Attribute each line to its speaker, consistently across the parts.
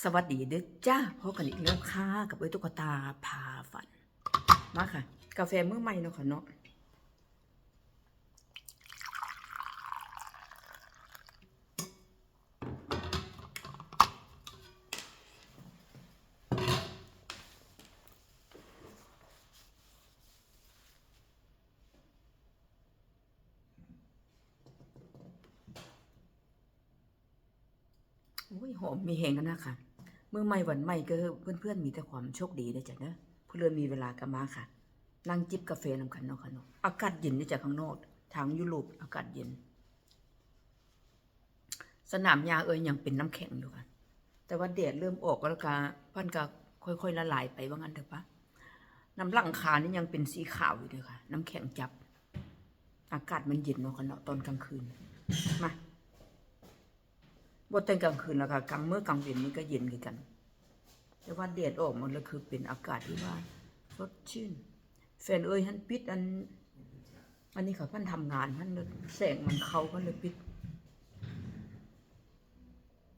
Speaker 1: สวัสดีเด้อจ้าพบกันอีกแล้วค่ะ กับไอ้ตุ๊กตาพาฝัน มาค่ะ กาแฟเมื่อใหม่เนาะค่ะเนาะ โอ้ยหอมมีแหงกันนะค่ะมื้อใหม่หวันใหม่ก็เพื่อนๆมีแต่ความโชคดีเด้จ้ะเนอะเพื่อนมีเวลาก็มาค่ะ นั่งจิบกาแฟนำกันเนาะค่ะเนาะอากาศเย็นนี่จากข้างนอกทางยุโรปอากาศเย็น สนามหญ้าเอ้ยยังเป็นน้ำแข็งอยู่ค่ะแต่ว่าแดดเริ่มออกแล้วก็พันก็ค่อยๆละลายไปว่างั้นเถอะปะน้ำหลังคานี่ยังเป็นสีขาวอยู่เลยค่ะ น้ำแข็งจับ อากาศมันเย็นเนาะค่ะเนาะตอนกลางคืนมา บทแต่งกลางคืนแล้วค่ะกลางเมื่อกลางเย็นนี่ก็เย็นคือกัน แต่ว่าแดดออกมันแล้วคือเป็นอากาศที่ว่าสดชื่น แฟนเอ้ยท่านปิดอัน อันนี้เขาท่านทำงานท่านเลยแสงมันเขาก็เลยปิด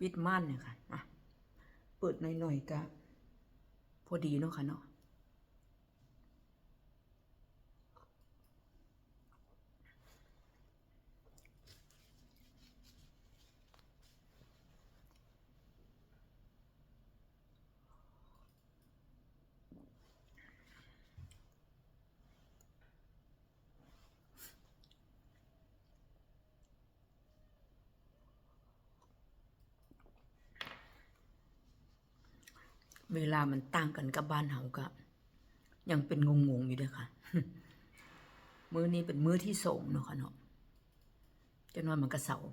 Speaker 1: ปิดม่านเนี่ยค่ะอะเปิดหน่อยๆก็พอดีเนาะค่ะเนาะ เวลามันต่างกันกับบ้านเฮาก็ยังเป็นงงๆอยู่เด้อค่ะ มื้อนี้เป็นมื้อที่สองเนาะค่ะเนาะจะนอนมันก็เสาร์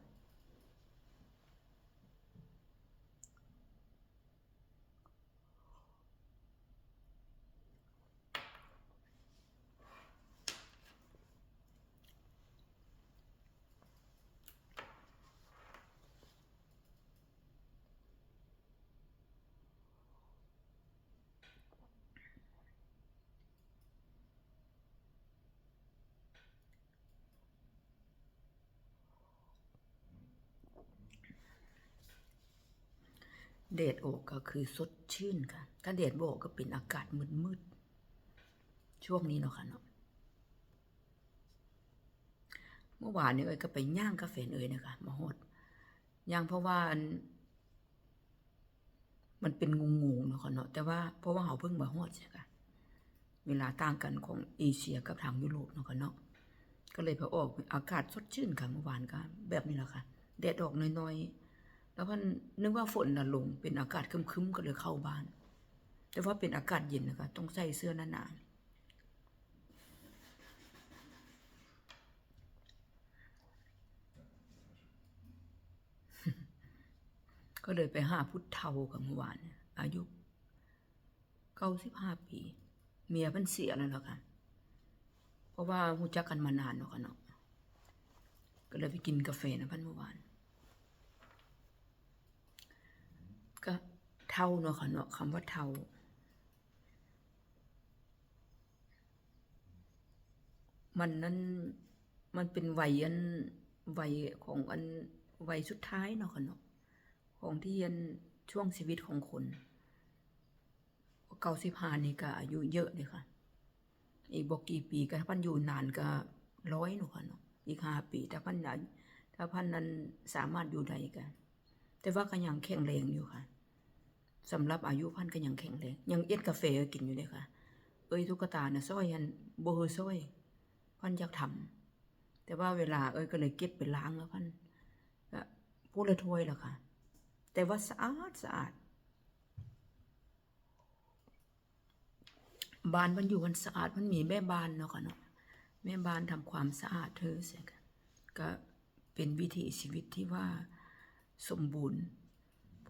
Speaker 1: แดดออกก็คือสดชื่นค่ะ ถ้าแดดบ่ออกก็เป็นอากาศมืดๆช่วงนี้เนาะค่ะเนาะ เมื่อวานนี้เอ้ยก็ไปย่างกาแฟเอ้ยนะคะมาฮอดย่างเพราะว่ามันเป็นงงๆเนาะค่ะเนาะ แต่ว่าเพราะว่าเขาเพิ่งมาฮอดใช่ค่ะ เวลาต่างกันของเอเชียกับทางยุโรปเนาะค่ะเนาะ ก็เลยพอออกอากาศสดชื่นค่ะเมื่อวานก็แบบนี้แหละค่ะ แดดออกน้อยๆ แล้วพันนึกว่าฝนน่ะลง เป็นอากาศครึ้มๆก็เลยเข้าบ้าน แต่ว่าเป็นอากาศเย็นนะคะ ต้องใส่เสื้อหนาๆก็เลยไปหาพุทธเทากับเมื่อวานอายุเก้าสิบห้าปี เมียเพิ่นเสียแล้วล่ะค่ะ เพราะว่ารู้จักกันมานานเนาะค่ะเนาะก็เลยไปกินกาแฟนะพันเมื่อวาน ก็ เท่าเนาะค่ะเนาะคำว่าเท่า มันนั้นมันเป็นวัยอันวัยของอันวัยสุดท้ายเนาะค่ะเนาะของที่ยันช่วงชีวิตของคนเก้าสิบห้านี่ก็อายุเยอะเลยค่ะ อีกบอกกี่ปีก็ถ้าพันอยู่นานก็ร้อยหนูค่ะเนาะอีกห้าปีถ้าพันนั้นถ้าพันนั้นสามารถอยู่ได้กันแต่ว่าก็ยังแข็งแรงอยู่ค่ะ สำหรับอายุพันก็ยังแข็งแรงยังเอ็ดกาแฟกินอยู่เลยค่ะ เอ้ยทุกตาน่ะซ้อยยันโบเฮซ้อยพันอยากทำแต่ว่าเวลาเอ้ยก็เลยเก็บไปล้างแล้วพันก็พูดละถ้วยแล้วค่ะ แต่ว่าสะอาดสะอาดบ้านมันอยู่มันสะอาดมันมีแม่บ้านเนาะค่ะเนาะแม่บ้านทำความสะอาดเธอเสียกันก็เป็นวิถีชีวิตที่ว่าสมบูรณ์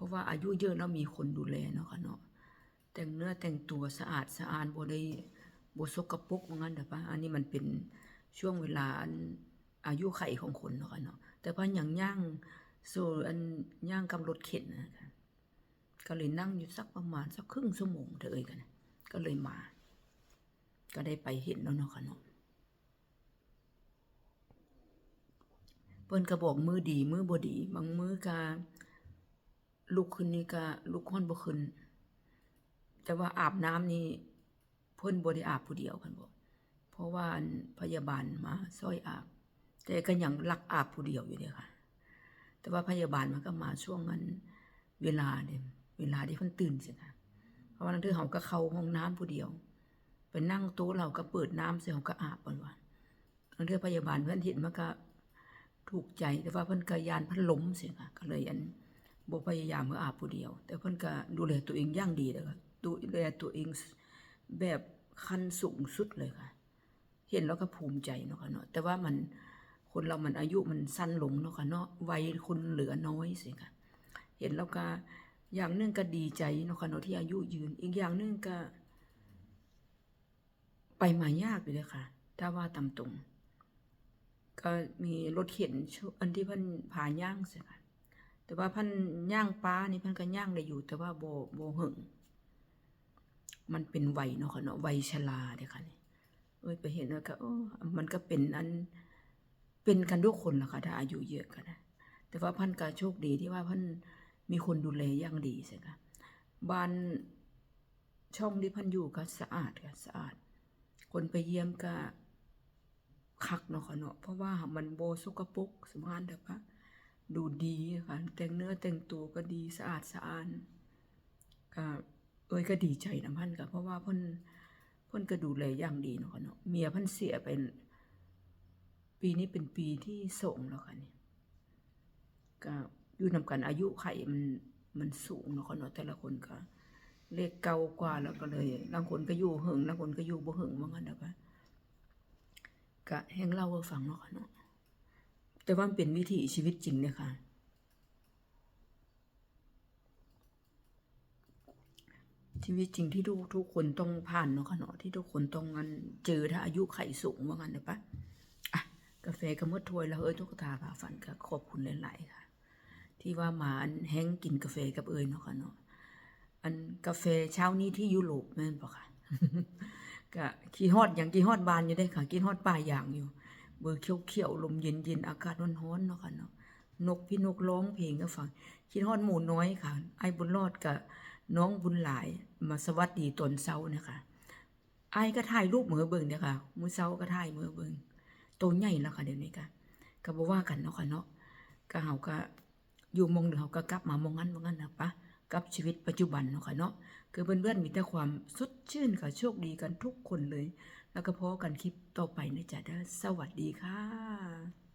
Speaker 1: ราะว่าอายุเยอะแล้วมีคนดูแลเนาะค่ะเนาะแต่งเนื้อแต่งตัวสะอาดสะอาดบ่ได้บ่สกปรกว่างั้นเด้อปะอันนี้มันเป็นช่วงเวลาอันอายุไขของคนเนาะค่ะเนาะแต่พออย่างย่างสู่อันย่างกับรถเข็นนะคะก็เลยนั่งอยู่สักประมาณสักครึ่งชั่วโมงเธอเอ่ยกัน ก็เลยมา ก็ได้ไปเห็นแล้วเนาะค่ะเนาะเปิ้นก็บอกมือดีมือบ่ดี บางมือก็ ลุกขึ้นนี่ก็ลุกค่อนบ่ขึ้น แต่ว่าอาบน้ำนี่เพิ่นบ่ได้อาบผู้เดียวเพิ่นบอกเพราะว่าพยาบาลมาซอยอาบ แต่ก็ยังลักอาบผู้เดียวอยู่เด้ค่ะ แต่ว่าพยาบาลมันก็มาช่วงนั้นเวลาเด้เวลาที่เพิ่นตื่นสิค่ะเพราะว่านั้นคือเฮาก็เข้าห้องน้ำผู้เดียวไปนั่งโต๊ะเราก็เปิดน้ำใส่เฮาก็อาบเพิ่นว่านั้นคือพยาบาลเพิ่นเห็นมันก็ถูกใจแต่ว่าเพิ่นก็ยานพิ่นล้มสิค่ะก็เลยอัน บ่พยายามเพื่ออาบผู้เดียว แต่เพิ่นก็ดูแลตัวเองอย่างดีเลยค่ะดูแลตัวเองแบบขั้นสูงสุดเลยค่ะ เห็นแล้วก็ภูมิใจเนาะค่ะเนาะแต่ว่ามันคนเรามันอายุมันสั้นลงเนาะค่ะเนาะวัยคนเหลือน้อยสิค่ะ เห็นแล้วก็อย่างนึงก็ดีใจเนาะค่ะเนาะที่อายุยืน อีกอย่างนึงก็ ไปมายากอยู่เลยค่ะ ถ้าว่าตามตรง ก็มีรถเข็นอันที่เพิ่นพาย่างสิค่ะ แต่ว่าพิ่นย่างปลานี่พิ่นก็ย่างได้อยู่ แต่ว่าโบ่บ่หึงมันเป็นวัยเนาะค่ะเนาะวัยชราเด้ค่ะนี่เอ้ยไปเห็นแล้วก็โอ้มันก็เป็นอันเป็นกันทุกคนล่ะค่ะถ้าอายุเยอะกันนะแต่ว่าพันก็โชคดีที่ว่าพันมีคนดูแลอย่างดีใช่ค่ะบ้านช่องที่พันอยู่ก็สะอาดค่ะสะอาด คนไปเยี่ยมก็คักเนาะค่ะเนาะเพราะว่ามันโบสกปรกสมานแต่ว่า ดูดีค่ะแต่งเนื้อแต่งตัวก็ดีสะอาดสะอาดก็เอ้ยก็ดีใจนะพันก็เพราะว่าพ่นพ่นก็ดูแลอย่างดีเนาะค่ะเนาะเมียพิ่นเสียไปปีนี้เป็นปีที่สองแล้วค่ะเนี่ยก็อยู่นำกันอายุไขมันมันสูงเนาะค่ะเนาะแต่ละคนก็เลขเก่ากว่าแล้วก็เลยบางคนก็อยู่หึงบางคนก็อยู่บ่หึงว่างั้นเด้อค่ะก็แห่งเล่าให้ฟังเนาะค่ะเนาะ แต่ว่าเป็นวิถีชีวิตจริงเนี่ยค่ะชีวิตจริงที่ทุกทุกคนต้องผ่านเนาะค่ะเนาะที่ทุกคนต้องเจอถ้าอายุไขสูงว่างั้นเด้อปะอะกาแฟก็หมดถ้วยแล้วเอ้ยทุกตาผ่าฝันก็ขอบคุณหลายๆค่ะ ที่ว่ามาอันแห้งกินกาแฟกับเอ้ยเนาะค่ะเนาะอันกาแฟเช้านี้ที่ยุโรปแม่นปะค่ะก็ขี้ฮอดอย่างขี้ฮอดบานอยู่ได้ค่ะขี้ฮอดป่าอย่างอยู่ เบอร์เขียวๆลมเย็นๆอากาศร้อนๆเนาะค่ะเนาะนกพี่นกร้องเพลงก็ฟังคิดฮอดหมู่น้อยค่ะ ไอ้บุญรอดกับน้องบุญหลายมาสวัสดีตอนเช้านี่ยค่ะไอ้ก็ถ่ายรูปเหมือเบิ่งเนี่ยค่ะมื้อเช้าก็ถ่ายมือเบิ่งโตใหญ่แล้วค่ะเดี๋ยวนี้ก็ก็บ่ว่ากันเนาะค่ะเนาะก็เฮาก็อยู่มองเดียวเฮาก็กลับมามองนั้นมองนั้นนะปะกับชีวิตปัจจุบันเนาะค่ะเนาะคือเพื่อนๆมีแต่ความสดชื่นค่ะโชคดีกันทุกคนเลย แล้วก็พบกันคลิปต่อไปนะจ๊ะเด้อสวัสดีค่ะ